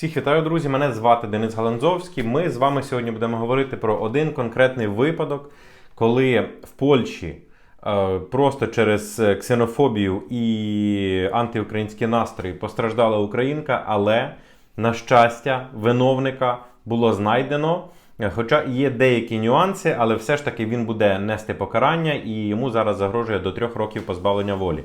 Всіх вітаю, друзі! Мене звати Денис Галанзовський. Ми з вами сьогодні будемо говорити про один конкретний випадок, коли в Польщі е, просто через ксенофобію і антиукраїнські настрої постраждала українка, але, на щастя, виновника було знайдено. Е, Хоча є деякі нюанси, але все ж таки він буде нести покарання і йому зараз загрожує до трьох років позбавлення волі.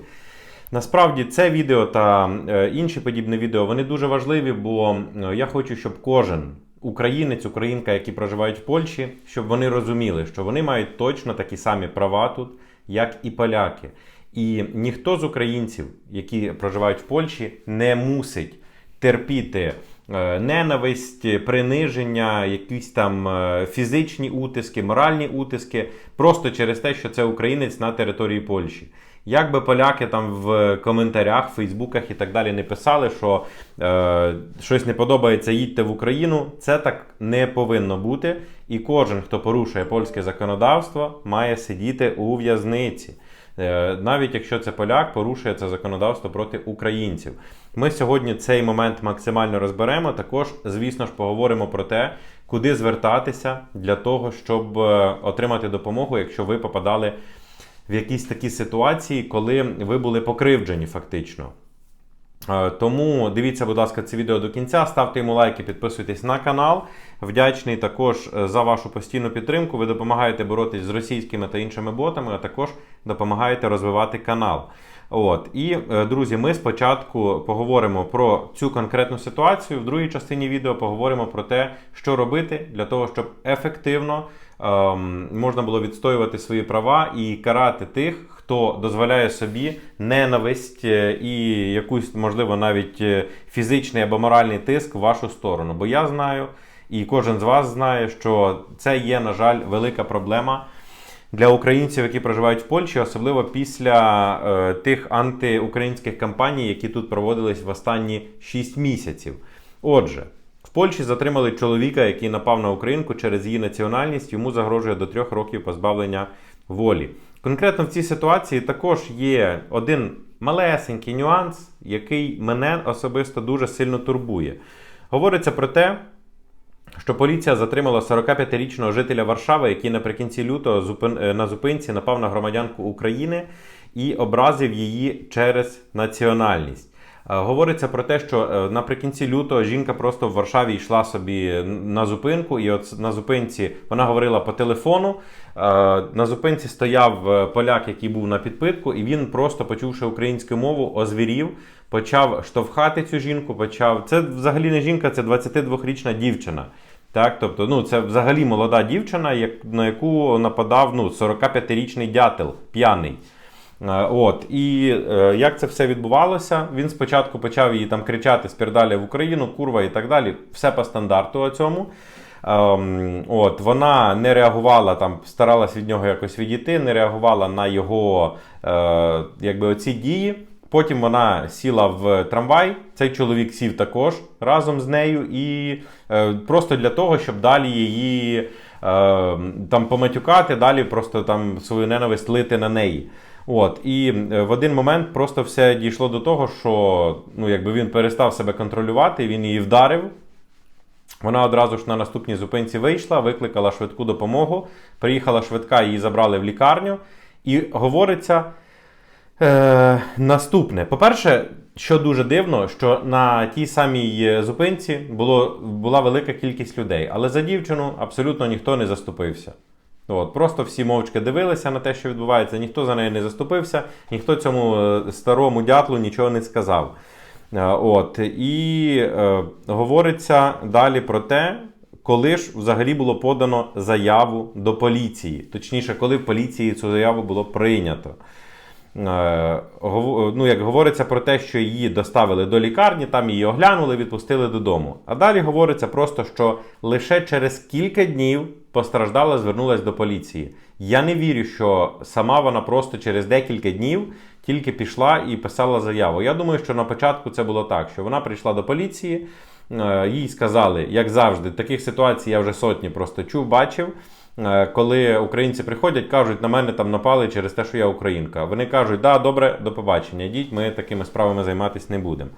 Насправді це відео та е, інші подібні відео вони дуже важливі, бо е, я хочу, щоб кожен українець, українка, які проживають в Польщі, щоб вони розуміли, що вони мають точно такі самі права тут, як і поляки. І ніхто з українців, які проживають в Польщі, не мусить терпіти е, ненависть, приниження, якісь там фізичні утиски, моральні утиски, просто через те, що це українець на території Польщі. Як би поляки там в коментарях, фейсбуках і так далі не писали, що е, щось не подобається, їдьте в Україну, це так не повинно бути. І кожен, хто порушує польське законодавство, має сидіти у в'язниці. Е, навіть якщо це поляк, порушує це законодавство проти українців. Ми сьогодні цей момент максимально розберемо. Також, звісно ж, поговоримо про те, куди звертатися для того, щоб е, отримати допомогу, якщо ви попадали в якісь такі ситуації, коли ви були покривджені фактично. Е, Тому дивіться, будь ласка, це відео до кінця, ставте йому лайки, підписуйтесь на канал. Вдячний також е, за вашу постійну підтримку. Ви допомагаєте боротись з російськими та іншими ботами, а також допомагаєте розвивати канал. От і е, друзі, ми спочатку поговоримо про цю конкретну ситуацію. В другій частині відео поговоримо про те, що робити для того, щоб ефективно ем, можна було відстоювати свої права і карати тих, хто дозволяє собі ненависть е, і якусь, можливо, навіть е, фізичний або моральний тиск в вашу сторону. Бо я знаю, і кожен з вас знає, що це є, на жаль, велика проблема для українців, які проживають в Польщі, особливо після е, тих антиукраїнських кампаній, які тут проводились в останні 6 місяців. Отже, в Польщі затримали чоловіка, який напав на українку через її національність. Йому загрожує до трьох років позбавлення волі. Конкретно в цій ситуації також є один малесенький нюанс, який мене особисто дуже сильно турбує. Говориться про те, що поліція затримала 45-річного жителя Варшави, який наприкінці лютого е, на зупинці напав на громадянку України і образив її через національність. Е, Говориться про те, що е, наприкінці лютого жінка просто в Варшаві йшла собі на зупинку, і от на зупинці вона говорила по телефону. Е, На зупинці стояв поляк, який був на підпитку, і він просто, почувши українську мову, озвірів, почав штовхати цю жінку. Почав це взагалі не жінка, це 22-річна дівчина. Так, тобто, ну це взагалі молода дівчина, як, на яку нападав ну, 45-річний дятел п'яний. Е, От і е, як це все відбувалося? Він спочатку почав її там кричати спірдалі в Україну, курва і так далі. Все по стандарту цьому. Ем, от, вона не реагувала там, старалась від нього якось відійти, не реагувала на його е, якби оці дії. Потім вона сіла в трамвай. Цей чоловік сів також разом з нею, і е, просто для того, щоб далі її е, там поматюкати, далі просто там свою ненависть лити на неї. От і е, в один момент просто все дійшло до того, що ну, якби він перестав себе контролювати, він її вдарив. Вона одразу ж на наступній зупинці вийшла, викликала швидку допомогу. Приїхала швидка, її забрали в лікарню. І говориться е, наступне. По-перше, що дуже дивно, що на тій самій зупинці було, була велика кількість людей, але за дівчину абсолютно ніхто не заступився. От, Просто всі мовчки дивилися на те, що відбувається, ніхто за неї не заступився, ніхто цьому е, старому дятлу нічого не сказав. Е, От, І е, говориться далі про те, коли ж взагалі було подано заяву до поліції. Точніше, коли в поліції цю заяву було прийнято. Е, ну, як говориться про те, що її доставили до лікарні, там її оглянули, відпустили додому. А далі говориться просто, що лише через кілька днів постраждала, звернулася до поліції. Я не вірю, що сама вона просто через декілька днів тільки пішла і писала заяву. Я думаю, що на початку це було так, що вона прийшла до поліції, е, їй сказали, як завжди, таких ситуацій я вже сотні просто чув, бачив. Е, Коли українці приходять, кажуть, на мене там напали через те, що я українка. Вони кажуть, да, добре, до побачення, йдіть, ми такими справами займатися не будемо.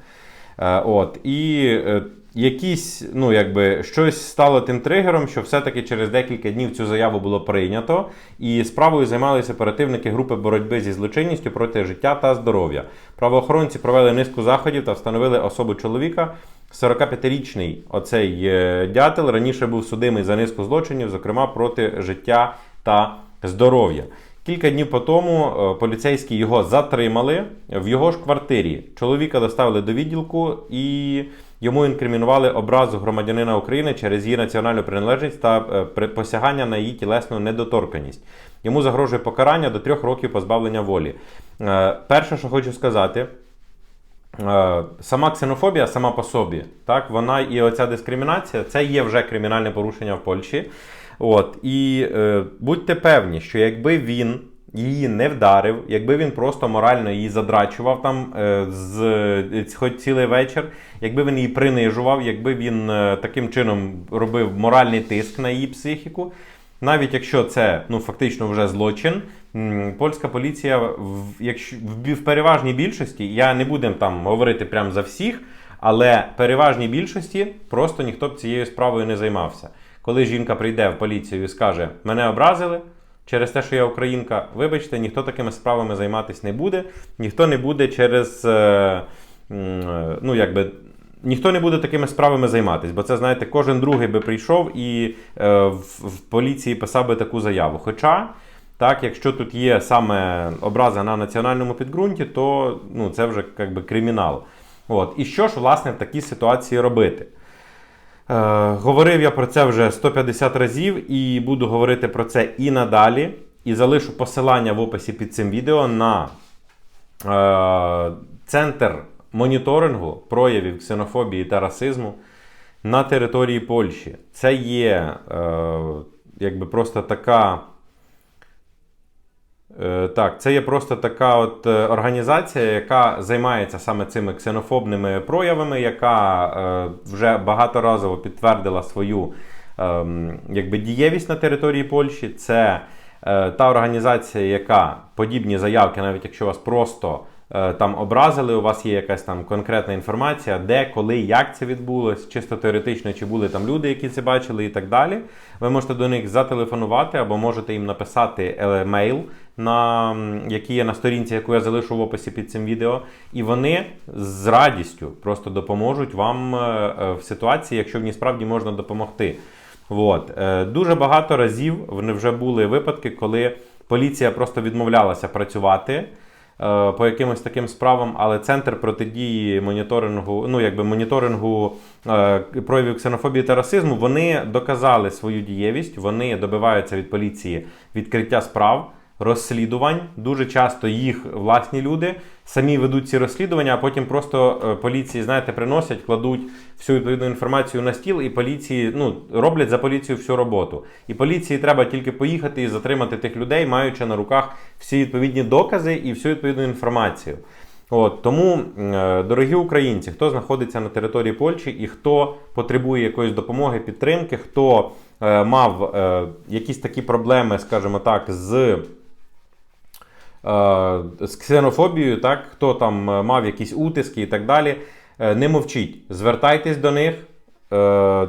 Е, От, і е, якісь, ну, якби, щось стало тим тригером, що все-таки через декілька днів цю заяву було прийнято, і справою займалися оперативники групи боротьби зі злочинністю проти життя та здоров'я. Правоохоронці провели низку заходів та встановили особу чоловіка. 45-річний оцей е, дятел раніше був судимий за низку злочинів, зокрема проти життя та здоров'я. Кілька днів по тому е, поліцейські його затримали в його ж квартирі. Чоловіка доставили до відділку і йому інкримінували образу громадянина України через її національну приналежність та е, посягання на її тілесну недоторканність. Йому загрожує покарання до трьох років позбавлення волі. Е, Перше, що хочу сказати, Сама ксенофобія сама по собі, так, вона і оця дискримінація це є вже кримінальне порушення в Польщі. От, і е, будьте певні, що якби він її не вдарив, якби він просто морально її задрачував там е, з, е, хоч цілий вечір, якби він її принижував, якби він е, таким чином робив моральний тиск на її психіку, навіть якщо це ну фактично вже злочин, польська поліція в, якщо, в, переважній більшості, я не будемо там говорити прямо за всіх, але переважній більшості просто ніхто б цією справою не займався. Коли жінка прийде в поліцію і скаже, мене образили через те, що я українка, вибачте, ніхто такими справами займатися не буде, ніхто не буде через. Е, е, ну, якби, Ніхто не буде такими справами займатися, бо це, знаєте, кожен другий би прийшов і е, в, в поліції писав би таку заяву. Хоча, так, якщо тут є саме образа на національному підґрунті, то ну, це вже як би, кримінал. От. І що ж, власне, в такій ситуації робити? Е, говорив я про це вже 150 разів і буду говорити про це і надалі. І залишу посилання в описі під цим відео на е, центр моніторингу проявів ксенофобії та расизму на території Польщі. Це є е, якби просто така. Е, Так, це є просто така от е, організація, яка займається саме цими ксенофобними проявами, яка е, вже багаторазово підтвердила свою ем, якби, дієвість на території Польщі. Це е, та організація, яка подібні заявки, навіть якщо вас просто е, там образили, у вас є якась там конкретна інформація, де, коли, як це відбулось, чисто теоретично, чи були там люди, які це бачили, і так далі. Ви можете до них зателефонувати або можете їм написати е, мейл, на, який є на сторінці, яку я залишу в описі під цим відео. І вони з радістю просто допоможуть вам е, е, в ситуації, якщо в ній справді можна допомогти. От. Е, Дуже багато разів вони вже були випадки, коли поліція просто відмовлялася працювати е, по якимось таким справам, але центр протидії моніторингу, ну якби моніторингу е, проявів ксенофобії та расизму, вони доказали свою дієвість, вони добиваються від поліції відкриття справ. Розслідувань дуже часто їх власні люди самі ведуть ці розслідування, а потім просто е, поліції, знаєте, приносять, кладуть всю відповідну інформацію на стіл, і поліції ну роблять за поліцію всю роботу. І поліції треба тільки поїхати і затримати тих людей, маючи на руках всі відповідні докази і всю відповідну інформацію. От тому, е, дорогі українці, хто знаходиться на території Польщі і хто потребує якоїсь допомоги, підтримки, хто е, мав е, якісь такі проблеми, скажімо так, з з ксенофобією, так, хто там е, мав якісь утиски і так далі, е, не мовчіть, звертайтесь до них. Е,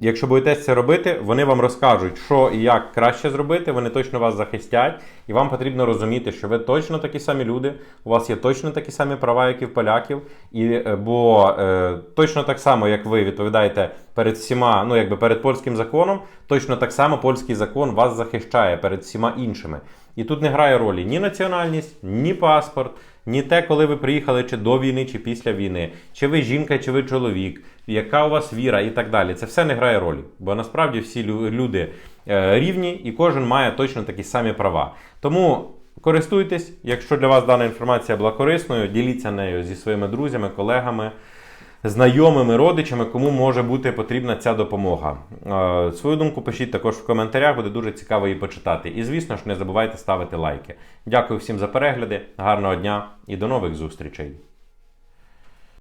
Якщо боїтесь це робити, вони вам розкажуть, що і як краще зробити, вони точно вас захистять, і вам потрібно розуміти, що ви точно такі самі люди, у вас є точно такі самі права, як і в поляків, і, е, бо е, точно так само, як ви відповідаєте перед всіма, ну якби перед польським законом, точно так само польський закон вас захищає перед всіма іншими. І тут не грає ролі ні національність, ні паспорт, ні те, коли ви приїхали чи до війни, чи після війни, чи ви жінка, чи ви чоловік, яка у вас віра і так далі. Це все не грає ролі. Бо насправді всі люди е, рівні і кожен має точно такі самі права. Тому користуйтесь, якщо для вас дана інформація була корисною, діліться нею зі своїми друзями, колегами. Знайомими, родичами, кому може бути потрібна ця допомога. Е, Свою думку пишіть також в коментарях, буде дуже цікаво її почитати. І звісно ж, не забувайте ставити лайки. Дякую всім за перегляди, гарного дня і до нових зустрічей!